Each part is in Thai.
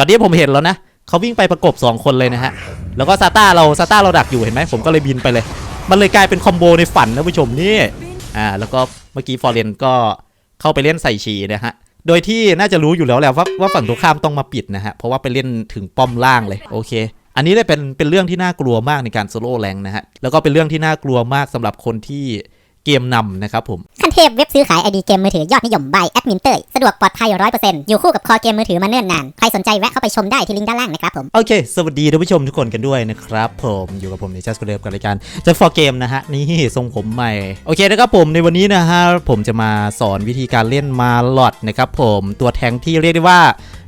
ช็อตนี้ผมเห็นแล้วนะเขาวิ่งไปประกบ 2 คนเลยนะฮะ แล้วก็ซาต้าเราซาต้าเราดักอยู่เห็นไหมผมก็เลยบินไปเลย มันเลยกลายเป็นคอมโบในฝันนะผู้ชมนี่อ่าแล้วก็เมื่อกี้ฟอร์เรนก็เข้าไปเล่นใส่ชีนะฮะโดยที่น่าจะรู้อยู่แล้วแหละว่าว่าฝั่งตรงข้ามต้องมาปิดนะฮะเพราะว่าไปเล่นถึงป้อมล่างเลยโอเค อันนี้เลยเป็นเป็นเรื่องที่น่ากลัวมากในการโซโล่แรงนะฮะแล้วก็เป็นเรื่องที่น่ากลัวมากสำหรับคนที่ เกมนำนะครับผมขั้นเทพเว็บซื้อขายไอดีเกมมือถือยอดนิยม by แอดมินเตยสะดวกปลอดภัยร้อยเปอร์เซ็นต์อยู่คู่กับคอเกมมือถือมาเนิ่นนาน ใครสนใจแวะเข้าไปชมได้ที่ลิงก์ด้านล่างนะครับผม โอเค สวัสดีท่านผู้ชมทุกคนกันด้วยนะครับผมอยู่กับผมในจัสเดิมกับรายการจัสฟอร์เกมนะฮะ นี่ทรงผมใหม่ โอเคนะครับผมในวันนี้นะฮะผมจะมาสอนวิธีการเล่นมาลอดนะครับผมตัวแทงค์ที่เรียกได้ว่า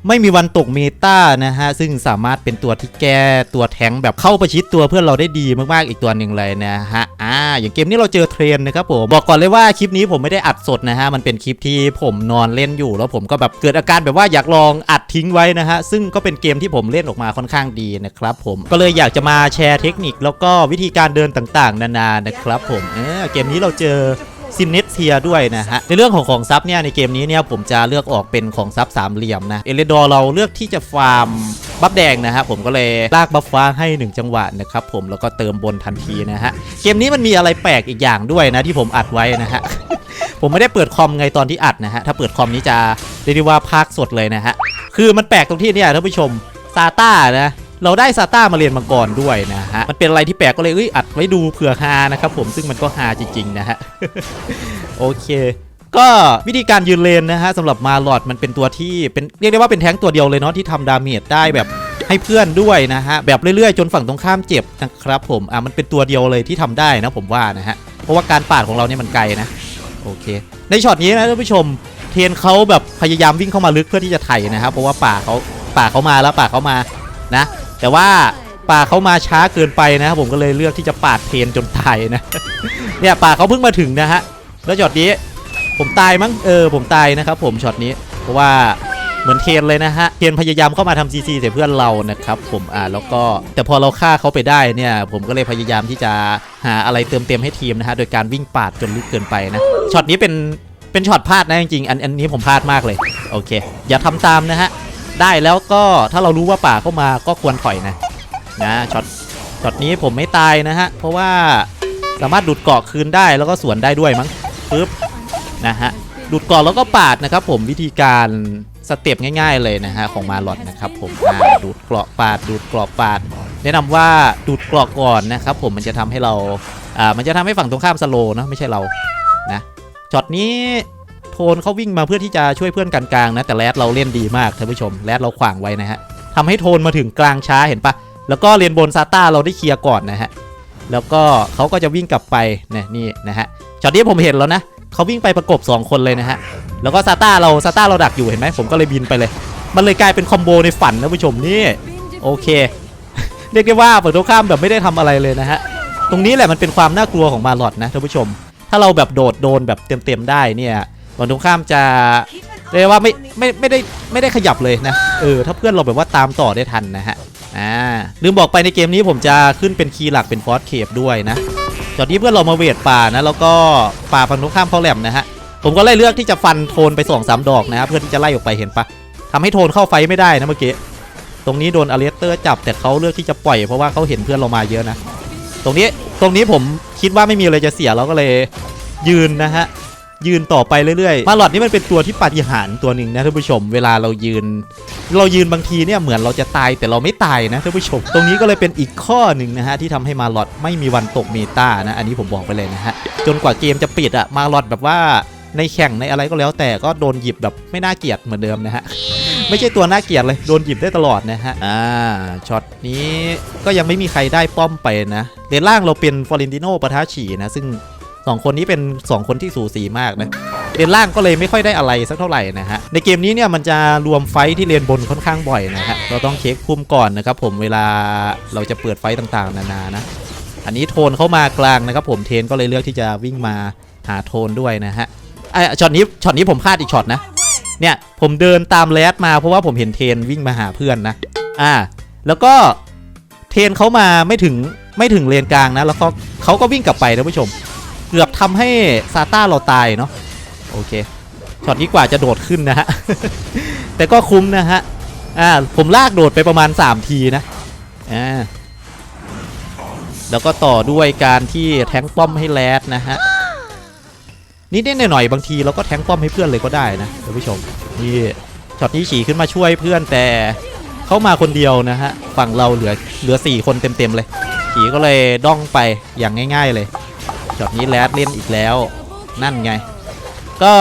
ไม่มีวันตกเมตานะฮะ ซึ่งสามารถเป็นตัวที่แก้ตัวแทงแบบเข้าประชิดตัวเพื่อนเราได้ดีมากๆอีกตัวหนึ่งเลยนะฮะ อ่า อย่างเกมนี้เราเจอเทรนนะครับผม บอกก่อนเลยว่าคลิปนี้ผมไม่ได้อัดสดนะฮะ มันเป็นคลิปที่ผมนอนเล่นอยู่ แล้วผมก็แบบเกิดอาการแบบว่าอยากลองอัดทิ้งไว้นะฮะ ซึ่งก็เป็นเกมที่ผมเล่นออกมาค่อนข้างดีนะครับผม ก็เลยอยากจะมาแชร์เทคนิคแล้วก็วิธีการเดินต่างๆ นานานะครับผม เออ เกมนี้เราเจอซินเนส เทียด้วยนะฮะในเรื่องของของซับเนี่ยในเกมนี้เนี่ยผมจะเลือกออกเป็นของซับสามเหลี่ยมนะเอเลดอร์เราเลือกที่จะฟาร์มบัฟแดงนะฮะผมก็เลยลากบัฟฟ้าให้ 1 จังหวะนะครับผมแล้วก็เติมบนทันทีนะฮะเกมนี้มันมีอะไรแปลกอีกอย่างด้วยนะที่ผมอัดไว้นะฮะผมไม่ได้เปิดคอมไงตอนที่อัดนะฮะถ้าเปิดคอมนี้จะเรียกได้ว่าพากสดเลยนะฮะคือมันแปลกตรงที่เนี่ยท่านผู้ชมซาต้านะ เราได้ซาต้ามาเรียนมังกรด้วยนะฮะ มันเป็นอะไรที่แปลกก็เลยเอ้ยอัดไว้ดูเผื่อฮานะครับผมซึ่งมันก็ฮาจริงๆนะฮะ โอเคก็วิธีการยืนเลนนะฮะสำหรับมาลอดมันเป็นตัวที่เป็นเรียกได้ว่าเป็นแท้งตัวเดียวเลยเนาะที่ทำดาเมจได้แบบให้เพื่อนด้วยนะฮะแบบเรื่อยๆ จนฝั่งตรงข้ามเจ็บนะครับผมอะมันเป็นตัวเดียวเลยที่ทำได้นะผมว่านะฮะเพราะว่าการปาดของเราเนี่ยมันไกลนะโอเค ในช็อตนี้นะท่านผู้ชมเทนเขาแบบพยายามวิ่งเข้ามาลึกเพื่อที่จะไถ่นะครับเพราะว่าป่าเขาป่าเขามาแล้วป่าเขามานะ แต่ว่าป่าเขามาช้าเกินไปนะครับผมก็เลยเลือกที่จะปาดเทนจนตายนะเนี่ยป่าเขาเพิ่งมาถึงนะฮะแล้วช็อตนี้ผมตายมั้งเออผมตายนะครับผมช็อตนี้เพราะว่าเหมือนเทนเลยนะฮะเทนพยายามเข้ามาทำซีซีใส่เพื่อนเรานะครับผมอ่าแล้วก็แต่พอเราฆ่าเขาไปได้เนี่ยผมก็เลยพยายามที่จะหาอะไรเติมเต็มให้ทีมนะฮะโดยการวิ่งปาดจนลึกเกินไปนะช็อตนี้เป็นเป็นช็อตพลาดนะจริงๆอันอันนี้ผมพลาดมากเลยโอเค อย่าทำตามนะฮะ ได้แล้วก็ถ้าเรารู้ว่าป่าเข้ามาก็ควรถอยนะนะช็อตช็อตนี้ผมไม่ตายนะฮะ เพราะว่าสามารถดูดเกาะคืนได้แล้วก็สวนได้ด้วยมั้งปึ๊บนะฮะดูดเกาะแล้วก็ปาดนะครับผมวิธีการสเต็ปง่ายๆเลยนะฮะของมาลอดนะครับผมดูดเกาะปาด ดูดเกาะปาด แนะนำว่าดูดเกาะก่อนนะครับผมมันจะทำให้เราอ่ามันจะทำให้ฝั่งตรงข้ามสโลว์เนะไม่ใช่เรานะช็อตนี้ โทนเขาวิ่งมาเพื่อที่จะช่วยเพื่อนกันกลางนะแต่แรดเราเล่นดีมากท่านผู้ชมแรดเราขวางไว้นะฮะทำให้โทนมาถึงกลางช้าเห็นปะแล้วก็เลนบนซาต้าเราได้เคลียร์ก่อนนะฮะแล้วก็เขาก็จะวิ่งกลับไปนี่นี่นะฮะช็อตนี้ผมเห็นแล้วนะเขาวิ่งไปประกบ 2 คนเลยนะฮะแล้วก็ซาต้าเราซาต้าเราดักอยู่เห็นไหมผมก็เลยบินไปเลย มันเลยกลายเป็นคอมโบในฝันนะผู้ชมนี่โอเคเรียกได้ว่าเปิดตรงข้ามแบบไม่ได้ทำอะไรเลยนะฮะตรงนี้แหละมันเป็นความน่ากลัวของมาลอดนะท่านผู้ชม ถ้าเราแบบโดดโดนแบบเต็มๆได้เนี่ย ฝั่งตรงข้ามจะเรียกว่าไม่ไม่ไม่ได้ไม่ได้ขยับเลยนะเออถ้าเพื่อนเราแบบว่าตามต่อได้ทันนะฮะอ่าลืมบอกไปในเกมนี้ผมจะขึ้นเป็นคีย์หลักเป็นฟอสเคปด้วยนะตอนนี้เพื่อนเรามาเวทป่านะแล้วก็ป่าฝั่งตรงข้ามเขาแหลมนะฮะผมก็เลยเลือกที่จะฟันโทนไปสองสามดอกนะครับเพื่อที่จะไล่ออกไปเห็นปะทำให้โทนเข้าไฟไม่ได้นะเมื่อกี้ตรงนี้โดนอเลสเตอร์จับแต่เขาเลือกที่จะปล่อยเพราะว่าเขาเห็นเพื่อนเรามาเยอะนะ ตรงนี้ตรงนี้ผมคิดว่าไม่มีอะไรจะเสียเราก็เลยยืนนะฮะ ยืนต่อไปเรื่อยๆ มาหลอดนี่มันเป็นตัวที่ปาฏิหาริย์ตัวหนึ่งนะท่านผู้ชม เวลาเรายืน เรายืนบางทีเนี่ยเหมือนเราจะตายแต่เราไม่ตายนะท่านผู้ชม ตรงนี้ก็เลยเป็นอีกข้อหนึ่งนะฮะที่ทำให้มาลอดไม่มีวันตกเมตานะ อันนี้ผมบอกไปเลยนะฮะ จนกว่าเกมจะปิดอะมาลอดแบบว่าในแข่งในอะไรก็แล้วแต่ก็โดนหยิบแบบไม่น่าเกลียดเหมือนเดิมนะฮะไม่ใช่ตัวน่าเกลียดเลยโดนหยิบได้ตลอดนะฮะอ่าช็อตนี้ก็ยังไม่มีใครได้ป้อมไปนะเลนล่างเราเป็นฟอรินติโนปะทะฉีนะซึ่ง สองคนนี้เป็นสองคนที่สูสีมากนะเลนล่างก็เลยไม่ค่อยได้อะไรสักเท่าไหร่นะฮะ ในเกมนี้เนี่ยมันจะรวมไฟที่เลนบนค่อนข้างบ่อยนะฮะ เราต้องเช็คคุมก่อนนะครับผมเวลาเราจะเปิดไฟต่างๆ นานานะ อันนี้โทนเข้ามากลางนะครับผมเทนก็เลยเลือกที่จะวิ่งมาหาโทนด้วยนะฮะไอ้ช็อตนี้ช็อตนี้ผมพลาดอีกช็อตนะ เนี่ยผมเดินตามแรดมาเพราะว่าผมเห็นเทนวิ่งมาหาเพื่อนนะ อ่า แล้วก็เทนเขามาไม่ถึงไม่ถึงเลนกลางนะ แล้วก็เขาก็วิ่งกลับไปนะผู้ชม เกือบทำให้ซาต้าเราตายเนาะโอเคช็อตนี้กว่าจะโดดขึ้นนะฮะ แต่ก็คุ้มนะฮะ อ่า ผมลากโดดไปประมาณ 3 ทีนะ อ่า แล้วก็ต่อด้วยการที่แทงป้อมให้แรดนะฮะ นิดๆหน่อยๆบางทีเราก็แทงป้อมให้เพื่อนเลยก็ได้นะท่านผู้ชม นี่ช็อตนี้ฉี่ขึ้นมาช่วยเพื่อนแต่เข้ามาคนเดียวนะฮะ ฝั่งเราเหลือเหลือ 4 คนเต็มๆเลย ฉี่ก็เลยด้องไปอย่างง่าย ๆเลย ช็อตนี้แรดเล่นอีกแล้ว นั่นไง ก็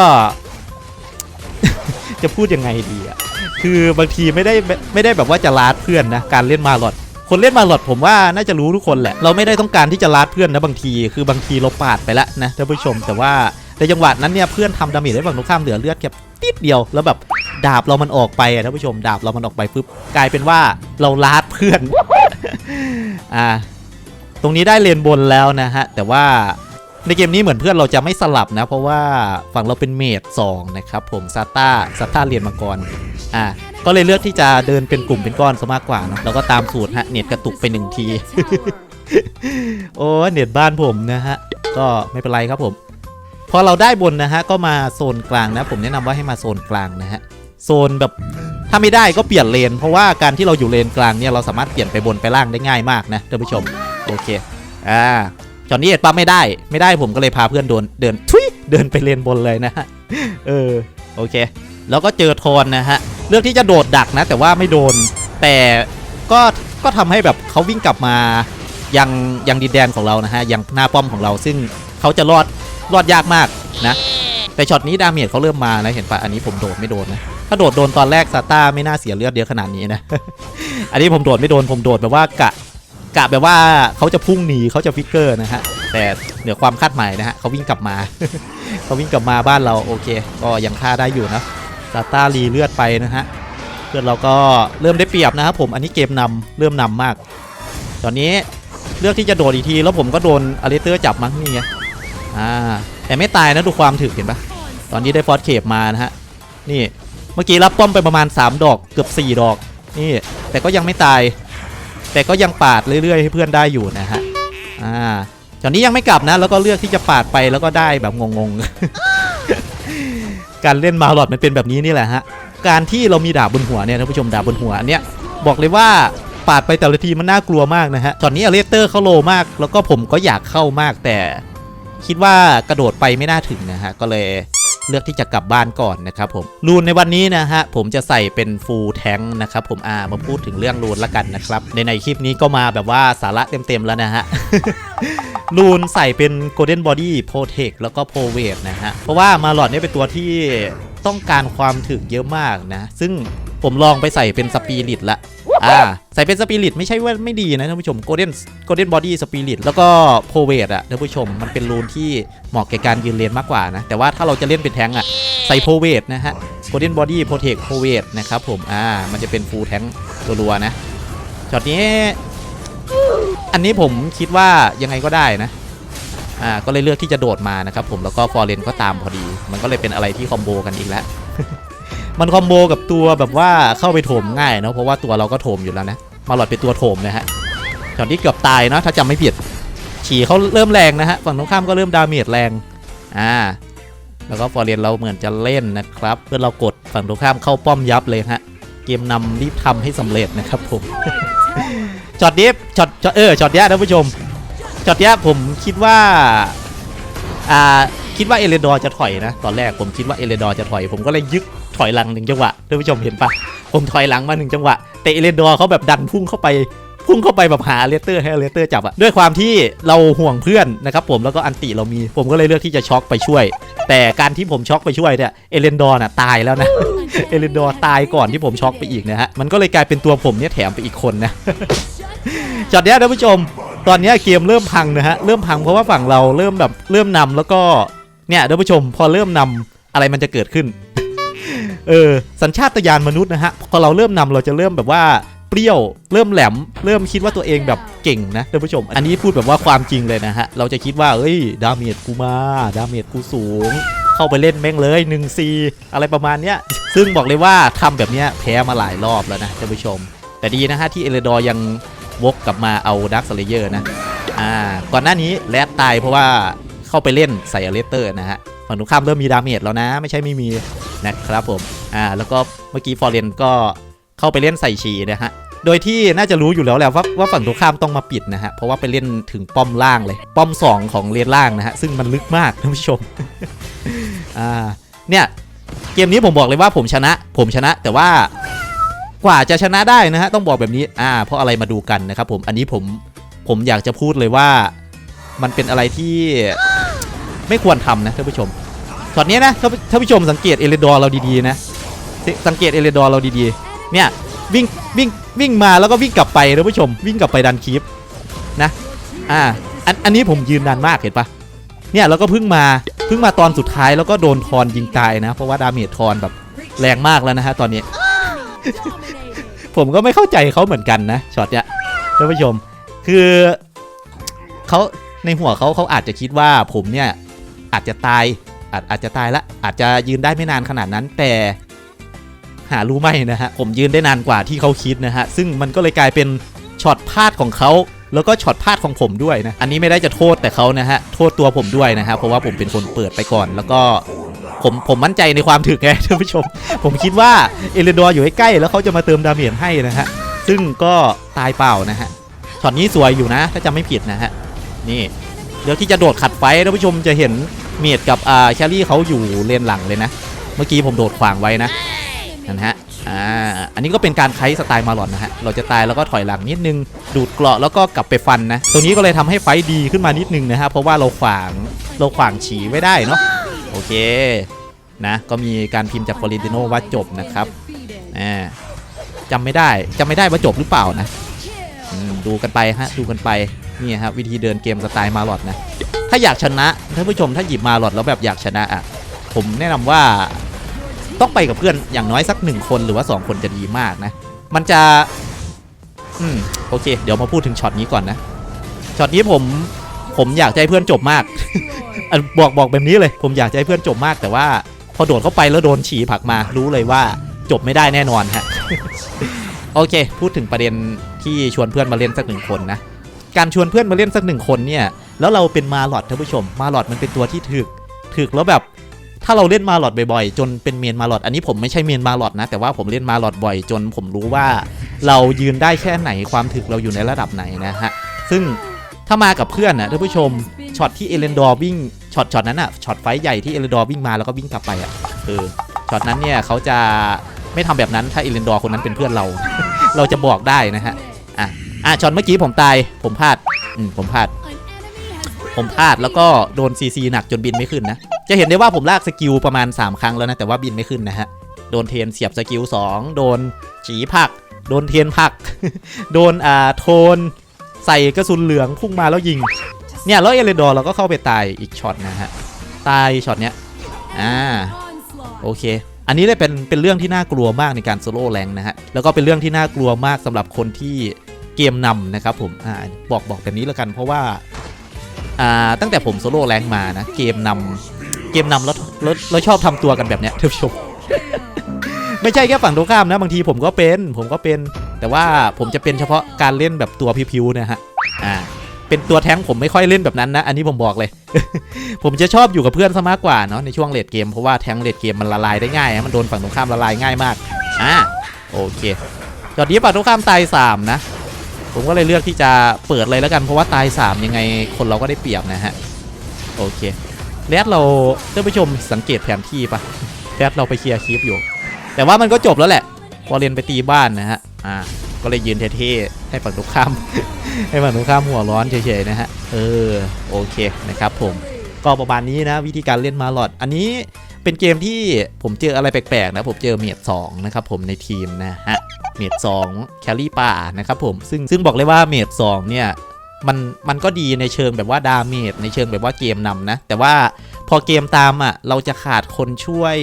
จะพูดยังไงดีอะคือบางทีไม่ได้ไม่ได้แบบว่าจะลาดเพื่อนนะการเล่นมาหลอดคนเล่นมาหลอดผมว่าน่าจะรู้ทุกคนแหละ เราไม่ได้ต้องการที่จะลาดเพื่อนนะบางที คือบางทีเราปาดไปแล้วนะท่านผู้ชมแต่ว่าในจังหวะนั้นเนี่ยเพื่อนทำดาเมจให้ฝั่งตรงข้ามเหลือเลือดแค่ติดเดียวแล้วแบบดาบเรามันออกไปท่านผู้ชมดาบเรามันออกไปปุ๊บกลายเป็นว่าเราลาดเพื่อนอ่า ตรงนี้ได้เลนบนแล้วนะฮะ แต่ว่าในเกมนี้เหมือนเพื่อนเราจะไม่สลับนะ เพราะว่าฝั่งเราเป็นเมด2นะครับผมซาต้าซาต้าเรียนมังกรอ่าก็เลยเลือกที่จะเดินเป็นกลุ่มเป็นก้อนซะมากกว่าเนะแล้วก็ตามสูตรฮะเน็ตกระตุกไปหนึ่งที โอ้เน็ตบ้านผมนะฮะ ก็ไม่เป็นไรครับผม พอเราได้บนนะฮะ ก็มาโซนกลางนะ ผมแนะนำว่าให้มาโซนกลางนะฮะ โซนแบบถ้าไม่ได้ก็เปลี่ยนเลน เพราะว่าการที่เราอยู่เลนกลางเนี่ยเราสามารถเปลี่ยนไปบนไปล่างได้ง่ายมากนะท่านผู้ชม โอเค อ่าจอนนี้เอ็ดปั๊บไม่ได้ไม่ได้ผมก็เลยพาเพื่อนโดนเดินทุยเดินไปเลนบนเลยนะฮะเออโอเค แล้วก็เจอโทนนะฮะเลือกที่จะโดดดักนะ แต่ว่าไม่โดน แต่ก็ก็ทำให้แบบเขาวิ่งกลับมายังยังดินแดนของเรานะฮะยังหน้าป้อมของเราซึ่งเขาจะรอดรอดยากมากนะ แต่ช็อตนี้ดาเมจเขาเริ่มมานะเห็นปะอันนี้ผมโดดไม่โดนนะถ้าโดดโดนตอนแรกซาต้าไม่น่าเสียเลือดเยอะขนาดนี้นะอันนี้ผมโดดไม่โดนผมโดดแบบว่ากะ กะแบบว่าเขาจะพุ่งหนีเขาจะฟิกเกอร์นะฮะแต่เหนือความคาดหมายนะฮะเขาวิ่งกลับมา เขาวิ่งกลับมาบ้านเราโอเค ก็ยังฆ่าได้อยู่นะซาต้ารีเลือดไปนะฮะเพื่อนเราก็เริ่มได้เปรียบนะครับผมอันนี้เกมนำเริ่มนำมาก ตอนนี้เลือกที่จะโดดอีกทีแล้วผมก็โดนอเลเตอร์จับมั้งนี่ไงอ่าแต่ไม่ตายนะดูความถึกเห็นปะตอนนี้ได้ฟอสเคปมานะฮะนี่เมื่อกี้รับป้อมไปประมาณ 3 ดอกเกือบ 4 ดอกนี่แต่ก็ยังไม่ตาย แต่ก็ยังปาดเรื่อยๆ ให้เพื่อนได้อยู่นะฮะอ่าตอนนี้ยังไม่กลับนะ แล้วก็เลือกที่จะปาดไปแล้วก็ได้แบบงงๆ การเล่นมาหลอดมันเป็นแบบนี้นี่แหละฮะการที่เรามีดาบบนหัวเนี่ยท่านผู้ชมดาบบนหัวอันเนี้ยบอกเลยว่าปาดไปแต่ละทีมันน่ากลัวมากนะฮะตอนนี้อเลสเตอร์เขาโลมาก แล้วก็ผมก็อยากเข้ามากแต่ คิดว่ากระโดดไปไม่น่าถึงนะฮะก็เลย เลือกที่จะกลับบ้านก่อนนะครับผมรูนในวันนี้นะฮะผมจะใส่เป็นฟูลแทงนะครับผมอ่ามาพูดถึงเรื่องรูนละกันนะครับในในคลิปนี้ก็มาแบบว่าสาระเต็มๆแล้วนะฮะรูนใส่เป็น Golden Body Protect แล้วก็ p r o v a t นะฮะ เพราะว่ามาหลอดเนี่ยเป็นตัวที่ต้องการความถึกเยอะมากนะ ซึ่งผมลองไปใส่เป็นสปีริตละ อ่าใส่เป็นสปิริตไม่ใช่ว่าไม่ดีนะท่านผู้ชม Golden Golden Body Spirit แล้วก็ p r o v a t อะท่านผู้ชมมันเป็นรูนที่เหมาะแก่การยืนเลนมากกว่านะ แต่ว่าถ้าเราจะเล่นเป็นแทงอะใส่ p r o v a t นะฮะ Golden Body Protect p r o v a t นะครับผมอ่ามันจะเป็น full tank รัวๆนะช็อตนี้อันนี้ผมคิดว่ายังไงก็ได้นะอ่าก็เลยเลือกที่จะโดดมานะครับผมแล้วก็ฟอร์เรนก็ตามพอดี มันก็เลยเป็นอะไรที่คอมโบกันอีกแล้ว มันคอมโบกับตัวแบบว่าเข้าไปโถมง่ายเนาะเพราะว่าตัวเราก็โถมอยู่แล้วนะมาหลอดเป็นตัวโถมนะฮะช็อตนี้เกือบตายเนาะถ้าจำไม่ผิด ฉีเขาเริ่มแรงนะฮะฝั่งตรงข้ามก็เริ่มดาเมจแรงอ่าแล้วก็ฟอร์เรนเราเหมือนจะเล่นนะครับ เพื่อเรากดฝั่งตรงข้ามเข้าป้อมยับเลยฮะเกมนำรีบทำให้สำเร็จนะครับผมช็อตนี้ช็อตช็อตเออช็อตนี้ยท่านผู้ชมช็อตเนี้ผมคิดว่าอ่าคิดว่าเอเลดอร์จะถอยนะ ตอนแรกผมคิดว่าเอเลดอร์จะถอย ผมก็เลยยึก ถอยหลังหนึ่งจังหวะท่านผู้ชมเห็นปะผมถอยหลังมาหนึ่งจังหวะแต่เอเลดอร์เขาแบบดันพุ่งเข้าไปพุ่งเข้าไปแบบหาเลเตอร์ให้เลเตอร์จับอะด้วยความที่เราห่วงเพื่อนนะครับผมแล้วก็อันติเรามี ผมก็เลยเลือกที่จะช็อกไปช่วย แต่การที่ผมช็อกไปช่วยเนี่ยเอเลนดอร์น่ะตายแล้วนะ เอเลนดอร์ตายก่อนที่ผมช็อกไปอีกนะฮะมันก็เลยกลายเป็นตัวผมเนี่ยแถมไปอีกคนนะจอดเนี้ยท่านผู้ชม ตอนเนี้ยเกมเริ่มพังนะฮะเริ่มพังเพราะว่าฝั่งเราเริ่มแบบเริ่มนำแล้วก็เนี่ยท่านผู้ชมพอเริ่มนำอะไรมันจะเกิดขึ้น เออสัญชาตญาณมนุษย์นะฮะพอเราเริ่มนำเราจะเริ่มแบบว่าเปรี้ยวเริ่มแหลม เริ่มคิดว่าตัวเองแบบเก่งนะท่านผู้ชม อันนี้พูดแบบว่าความจริงเลยนะฮะ เราจะคิดว่าเอ้ยดาเมจกูมาดาเมจกูสูง เข้าไปเล่นแม่งเลย1 c อะไรประมาณเนี้ยซึ่งบอกเลยว่าทำแบบเนี้ยแพ้มาหลายรอบแล้วนะท่านผู้ชม แต่ดีนะฮะที่เอเลดอร์ยังวกกลับมาเอาดักสเลเยอร์นะอ่าก่อนหน้านี้แรดตายเพราะว่าเข้าไปเล่นใส่อเลสเตอร์นะฮะ ฝั่งตรงข้ามเริ่มมีดาเมจแล้วนะ ไม่ใช่ไม่มีนะครับผมอ่าแล้วก็เมื่อกี้ฟอร์เรนก็เข้าไปเล่นใส่ฉีนะฮะโดยที่น่าจะรู้อยู่แล้วแหละว่าว่าฝั่งตรงข้ามต้องมาปิดนะฮะเพราะว่าไปเล่นถึงป้อมล่างเลย ป้อม 2 ของเลนล่างนะฮะซึ่งมันลึกมากท่านผู้ชมอ่าเนี่ยเกมนี้ผมบอกเลยว่าผมชนะ ผมชนะ แต่ว่ากว่าจะชนะได้นะฮะต้องบอกแบบนี้อ่าเพราะอะไรมาดูกันนะครับผมอันนี้ผมผมอยากจะพูดเลยว่ามันเป็นอะไรที่ ไม่ควรทำนะท่านผู้ชมช็อตนี้นะท่านผู้ชมสังเกตเอเลดอร์เราดีๆนะสสังเกตเอเลดอร์เราดีๆ เนี่ยวิ่งวิ่งวิ่งมาแล้วก็วิ่งกลับไปท่านผู้ชม วิ่งกลับไปดันคีปนะอ่าอันอันนี้ผมยืนนานมากเห็นปะเนี่ยแล้วก็เพิ่งมาเพิ่งมาตอนสุดท้ายแล้วก็โดนทอนยิงตายนะ เพราะว่าดาเมจทอนแบบแรงมากแล้วนะฮะตอนนี้ ผมก็ไม่เข้าใจเขาเหมือนกันนะช็อตเนี้ยท่านผู้ชมคือเขาในหัวเขาเขาอาจจะคิดว่าผมเนี่ย อาจจะตายอาจอาจจะตายละอาจจะยืนได้ไม่นานขนาดนั้น แต่หารู้ไหมนะฮะผมยืนได้นานกว่าที่เขาคิดนะฮะซึ่งมันก็เลยกลายเป็นช็อตพลาดของเขาแล้วก็ช็อตพลาดของผมด้วยนะอันนี้ไม่ได้จะโทษแต่เขานะฮะโทษตัวผมด้วยนะฮะเพราะว่าผมเป็นคนเปิดไปก่อน แล้วก็ผมผมมั่นใจในความถึกไงท่านผู้ชม ผมคิดว่าเอเลดอร์อยู่ใกล้ๆแล้วเขาจะมาเติมดาเมจให้นะฮะซึ่งก็ตายเปล่านะฮะช็อตนี้สวยอยู่นะ ถ้าจำไม่ผิดนะฮะนี่ เดี๋ยวที่จะโดดขัดไฟท่านผู้ชมจะเห็นเมียดกับอ่าแครี่เขาอยู่เลนหลังเลยนะ เมื่อกี้ผมโดดขวางไว้นะนั่นฮะอ่าอันนี้ก็เป็นการไคสไตล์มาหลอนนะฮะเราจะตายแล้วก็ถอยหลังนิดนึง ดูดเกราะแล้วก็กลับไปฟันนะตรงนี้ก็เลยทำให้ไฟดีขึ้นมานิดนึงนะฮะเพราะว่าเราขวางเราขวางฉีไว้ได้เนาะโอเคนะก็มีการพิมพ์จากฟลอรนติโนว่าจบนะครับอ่าจำไม่ได้จำไม่ได้ว่าจบหรือเปล่านะดูกันไปฮะดูกันไป นี่ฮะวิธีเดินเกมสไตล์มาหลอดนะ ถ้าอยากชนะท่านผู้ชมถ้าหยิบมาหลอดแล้วแบบอยากชนะอะผมแนะนำว่าต้องไปกับเพื่อนอย่างน้อยสักหนึ่งคนหรือว่า 2 คนจะดีมากนะ มันจะ อืมโอเค เดี๋ยวมาพูดถึงช็อตนี้ก่อนนะช็อตนี้ผมผมอยากให้เพื่อนจบมากบอกบอกแบบนี้เลย ผมอยากให้เพื่อนจบมากแต่ว่า พอโดดเข้าไปแล้วโดนฉีผักมา รู้เลยว่าจบไม่ได้แน่นอนฮะโอเค พูดถึงประเด็นที่ชวนเพื่อนมาเล่นสักหนึ่งคนนะ การชวนเพื่อนมาเล่นสักหนึ่งคนเนี่ย แล้วเราเป็นมาหลอดท่านผู้ชม มาหลอดมันเป็นตัวที่ถึกถึกแล้วแบบ ถ้าเราเล่นมาหลอดบ่อยๆ จนเป็นเมียนมาหลอด อันนี้ผมไม่ใช่เมียนมาหลอดนะ แต่ว่าผมเล่นมาหลอดบ่อยจนผมรู้ว่า เรายืนได้แค่ไหนความถึกเราอยู่ในระดับไหนนะฮะ ซึ่งถ้ามากับเพื่อนนะท่านผู้ชม ช็อตที่เอเลนดอร์วิ่ง ช็อตช็อตนั้นอะช็อตไฟใหญ่ที่เอเลนดอร์วิ่งมาแล้วก็วิ่งกลับไปอะเออ ช็อตนั้นเนี่ยเขาจะไม่ทำแบบนั้นถ้าเอเลนดอร์คนนั้นเป็นเพื่อนเรา เราจะบอกได้นะฮะ อะ อะช็อตเมื่อกี้ผมตาย ผมพลาด อืมผมพลาด ผมพลาดแล้วก็โดนซีซีหนักจนบินไม่ขึ้นนะ จะเห็นได้ว่าผมลากสกิลประมาณ 3 ครั้งแล้วนะ แต่ว่าบินไม่ขึ้นนะฮะ โดนเทียนเสียบสกิล2 โดนฉีผัก โดนเทียนผัก โดนอ่าโทน ใส่กระสุนเหลืองพุ่งมาแล้วยิง เนี่ยแล้วเอเลดอร์เราก็เข้าไปตายอีกช็อตนะฮะ ตายช็อตเนี้ย อ่า โอเคอันนี้เลยเป็นเป็นเรื่องที่น่ากลัวมากในการโซโล่แรงนะฮะ แล้วก็เป็นเรื่องที่น่ากลัวมากสำหรับคนที่ กมนำนะครับผมอ่าบอกบอกแบบนี้แล้วกัน เพราะว่าอ่าตั้งแต่ผมโซโล่แรงมานะเกมนำเกมนำแล้วแล้วชอบทำตัวกันแบบเนี้ยท่านผู้ชมไม่ใช่แค่ฝั่งตรงข้ามนะบางทีผมก็เป็นผมก็เป็น แต่ว่าผมจะเป็นเฉพาะการเล่นแบบตัวพิวๆนะฮะอ่าเป็นตัวแท้งผมไม่ค่อยเล่นแบบนั้นนะอันนี้ผมบอกเลย ผมจะชอบอยู่กับเพื่อนซะมากกว่าเนาะในช่วงเลดเกมเพราะว่าแท้งเลดเกมมันละลายได้ง่ายนะมันโดนฝั่งตรงข้ามละลายง่ายมากอ่าโอเคจอดนี้ฝั่งตรงข้ามตายสามนะ ผมก็เลยเลือกที่จะเปิดเลยแล้วกันเพราะว่าตายสามยังไงคนเราก็ได้เปรียบนะฮะ โอเคแรดเราท่านผู้ชมสังเกตแผนที่ปะแรดเราไปเคลียร์คลิปอยู่ แต่ว่ามันก็จบแล้วแหละพอเรียนไปตีบ้านนะฮะอ่าก็เลยยืนเท่ๆให้ฝั่งตรงข้าม ให้ฝั่งตรงข้ามหัวร้อนเฉยๆนะฮะเออโอเคนะครับผม ก็ประมาณนี้นะวิธีการเล่นมาหลอดอันนี้เป็นเกมที่ผมเจออะไรแปลกๆนะผมเจอเมียดสองนะครับผมในทีมนะฮะเมียดสองแคลรี่ป่านะครับผมซึ่งซึ่งบอกเลยว่าเมียดสองเนี่ยมันมันก็ดีในเชิงแบบว่าดาเมจในเชิงแบบว่าเกมนำนะ แต่ว่าพอเกมตามอะเราจะขาดคนช่วย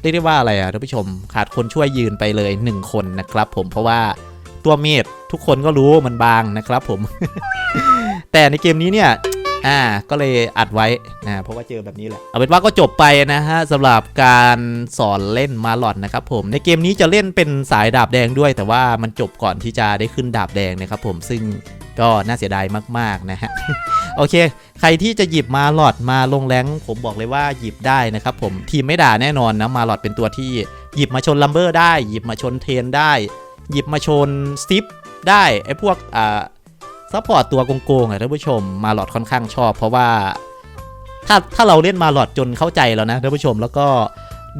เรียกได้ว่าอะไรอะท่านผู้ชมขาดคนช่วยยืนไปเลย 1 คนนะครับผมเพราะว่าตัวเมดทุกคนก็รู้มันบางนะครับผม แต่ในเกมนี้เนี่ย อ่าก็เลยอัดไว้นะเพราะว่าเจอแบบนี้แหละเอาเป็นว่าก็จบไปนะฮะสำหรับการสอนเล่นมาหลอดนะครับผมในเกมนี้จะเล่นเป็นสายดาบแดงด้วย แต่ว่ามันจบก่อนที่จะได้ขึ้นดาบแดงนะครับผมซึ่งก็น่าเสียดายมากๆนะฮะโอเค ใครที่จะหยิบมาหลอดมาลงแรงผมบอกเลยว่าหยิบได้นะครับผมทีมไม่ด่าแน่นอนนะมาหลอดเป็นตัวที่หยิบมาชนลัมเบอร์ได้ หยิบมาชนเทรนได้ หยิบมาชนซิปได้ไอ้พวกอ่า ซัพพอร์ตตัวโกงๆอะท่านผู้ชมมาหลอดค่อนข้างชอบ เพราะว่า ถ้าถ้าเราเล่นมาหลอดจนเข้าใจแล้วนะท่านผู้ชมแล้วก็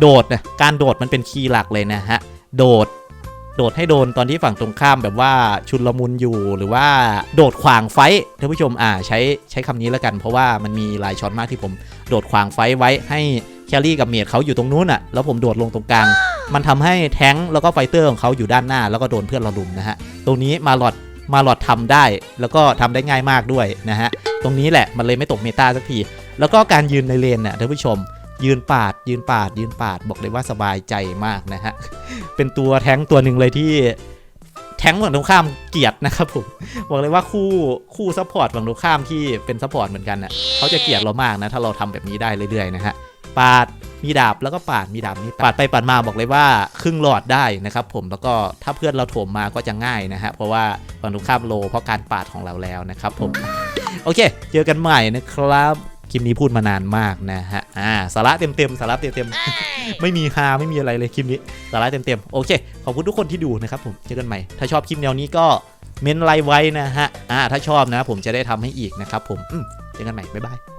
โดดนะการโดดมันเป็นคีย์หลักเลยนะฮะโดดโดดให้โดนตอนที่ฝั่งตรงข้ามแบบว่าชุนลมุนอยู่หรือว่าโดดขวางไฟท์ท่านผู้ชมอ่าใช้ใช้คำนี้แล้วกัน เพราะว่ามันมีหลายช็อตมากที่ผมโดดขวางไฟท์ไว้ให้แคลรี่กับเมียดเขาอยู่ตรงนู้นอะแล้วผมโดดลงตรงกลาง มันทำให้แท้งแล้วก็ไฟเตอร์ของเขาอยู่ด้านหน้า แล้วก็โดนเพื่อนเราลุมนะฮะตรงนี้มาหลอด มาหลอดทำได้ แล้วก็ทำได้ง่ายมากด้วยนะฮะ ตรงนี้แหละมันเลยไม่ตกเมตาสักที แล้วก็การยืนในเลนเนี่ยท่านผู้ชม ยืนปาด ยืนปาด ยืนปาด บอกเลยว่าสบายใจมากนะฮะ เป็นตัวแท้งตัวหนึ่งเลยที่แท้งฝั่งตรงข้ามเกียดนะครับผม บอกเลยว่าคู่คู่ซัพพอร์ตฝั่งตรงข้ามที่เป็นซัพพอร์ตเหมือนกันน่ะเขาจะเกียดเรามากนะถ้าเราทำแบบนี้ได้เรื่อยๆนะฮะ ปาด มีดาบแล้วก็ปาดมีดาบนี้ปาดไปปาดมาบอกเลยว่าครึ่งหลอดได้นะครับผมแล้วก็ถ้าเพื่อนเราโถมมาก็จะง่ายนะฮะเพราะว่าฝั่งตรงข้ามโลเพราะการปาดของเราแล้วนะครับผมโอเค เจอกันใหม่นะครับคลิปนี้พูดมานานมากนะฮะอ่าสาระเต็มๆสาระเต็มๆไม่มีฮาไม่มีอะไรเลยคลิปนี้สาระเต็มๆโอเคขอบคุณทุกคนที่ดูนะครับผมเจอกันใหม่ถ้าชอบคลิปแนวนี้ก็เม้นไลค์ไว้นะฮะอ่าถ้าชอบนะผมจะได้ทำให้อีกนะครับผมอืมเจอกันใหม่บ๊ายบาย